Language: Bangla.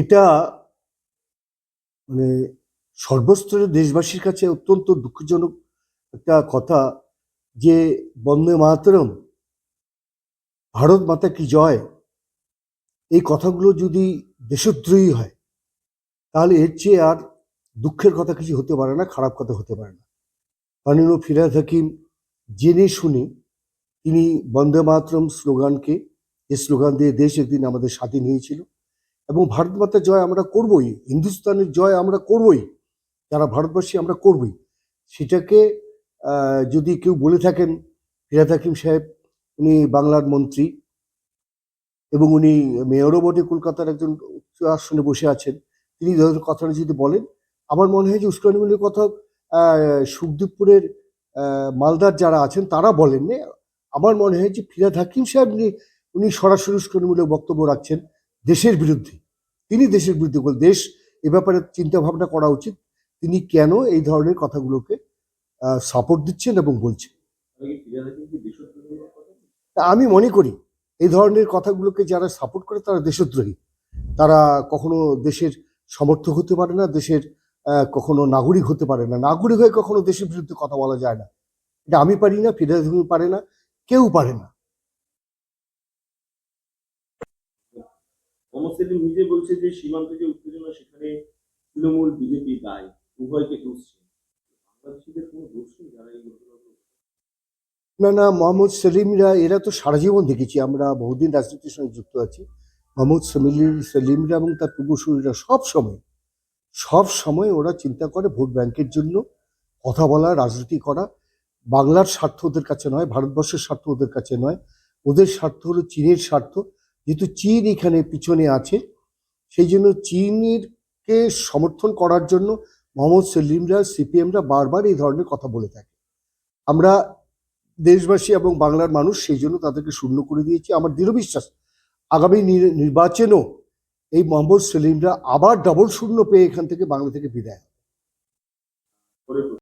এটা মানে সর্বস্তরের দেশবাসীর কাছে অত্যন্ত দুঃখজনক একটা কথা যে বন্দে মাতরম, ভারত মাতা কি জয়? এই কথাগুলো যদি দেশদ্রোহী হয়, তাহলে এর চেয়ে আর দুঃখের কথা কিছু হতে পারে না, খারাপ কথা হতে পারে না। মাননীয় ফিরাদ হাকিম জেনে শুনে তিনি বন্দে মাতরম স্লোগানকে যে স্লোগান দিয়ে দেশ একদিন আমাদের স্বাধীন হয়েছিল। এবং ভারত মাতার জয় আমরা করবই হিন্দুস্তানের জয় আমরা করবই যারা ভারতবাসী আমরা করবই। সেটাকে যদি কেউ বলে থাকেন ফিরাদ হাকিম সাহেব উনি বাংলার মন্ত্রী এবং উনি মেয়রও বটে কলকাতার একজন উচ্চ আসনে বসে আছেন তিনি ধরনের কথাটা যদি বলেন আমার মনে হয় যে উস্কানিমূলক কথা আহ, মালদার যারা আছেন তারা বলেননি। আমার মনে হয় যে ফিরাদ হাকিম সাহেব উনি সরাসরি উস্কানিমূলক বক্তব্য রাখছেন। দেশের বিরুদ্ধে। তিনি দেশের বিরুদ্ধে বল দেশ এ ব্যাপারে চিন্তা ভাবনা করা উচিত। তিনি কেন এই ধরনের কথাগুলোকে সাপোর্ট দিচ্ছেন এবং বলছেন? আমি মনে করি, এই ধরনের কথাগুলোকে যারা সাপোর্ট করে তারা দেশদ্রোহী। তারা কখনো দেশের সমর্থক হতে পারে না, দেশের কখনো নাগরিক হতে পারে না। নাগরিক হয়ে কখনো দেশের বিরুদ্ধে কথা বলা যায় না। এটা আমি পারি না ফিরাজ পারে না, কেউ পারে না। মোহাম্মদ সেলিম নিজে বলছে যে সীমান্তে যে উত্তেজনা, সেখানে তৃণমূল, বিজেপি, দায়। উভয়কে দুষছে বাংলাদেশিদের কোনো দোষ নেই যারা এই না না, মোহাম্মদ সেলিমরা, এরা তো সারা জীবন দেখেছি, আমরা বহুদিন রাজনীতির সঙ্গে যুক্ত আছি। মোহাম্মদ সেমিলির সেলিমরা এবং তার পূর্বসূরীরা সব সময় সব সময় ওরা চিন্তা করে ভোট ব্যাংকের জন্য, কথা বলা, রাজনীতি করা। বাংলার স্বার্থ ওদের কাছে নয়, ভারতবর্ষের স্বার্থ ওদের কাছে নয়। ওদের স্বার্থ হলো চীনের স্বার্থ। যেহেতু চীন এখানে পিছনে আছে, সেই জন্য চীনের কে সমর্থন করার জন্য মোহাম্মদ সেলিমরা, সিপিএমরা বারবার এই ধরনের কথা বলে থাকে। আমরা দেশবাসী এবং বাংলার মানুষ সেই জন্য তাদেরকে শূন্য করে দিয়েছি। আমার দৃঢ় বিশ্বাস, আগামী নির- নির্বাচনেও এই মোহাম্মদ সেলিমরা আবার ডবল শূন্য পেয়ে এখান থেকে বাংলা থেকে বিদায়